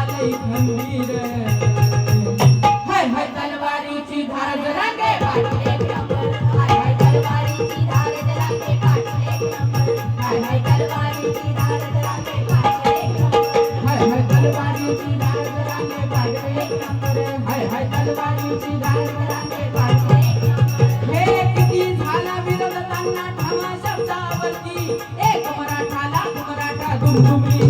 लागई खंबीर हाय हाय तलवारीची धार जरांगे वाटले भ्रमर हाय हाय तलवारीची धार जरांगे वाटले भ्रमर हाय हाय तलवारीची धार जरांगे वाटले भ्रमर हाय हाय तलवारीची धार जरांगे वाटले भ्रमर हाय हाय तलवारीची धार जरांगे वाटले हे किती झाला विरोध त्यांना ठामा शब्दावरती एक मराठा लाख मराठा दुमदुमली.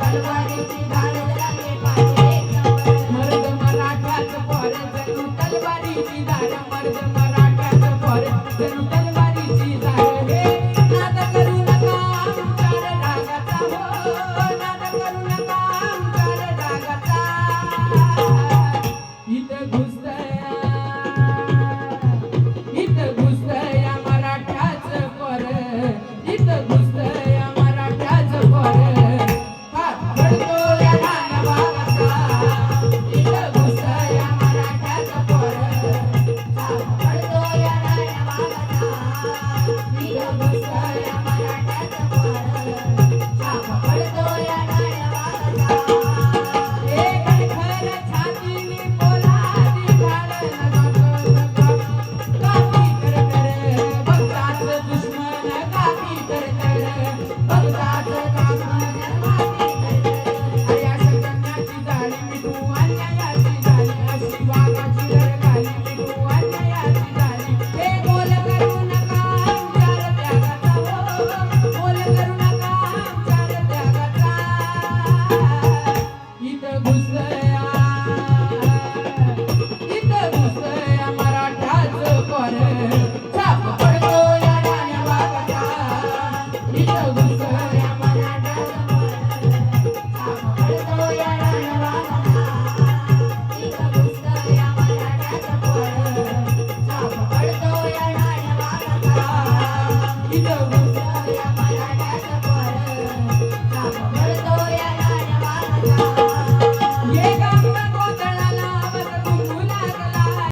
तलवारीची काफी करतळ Yeah.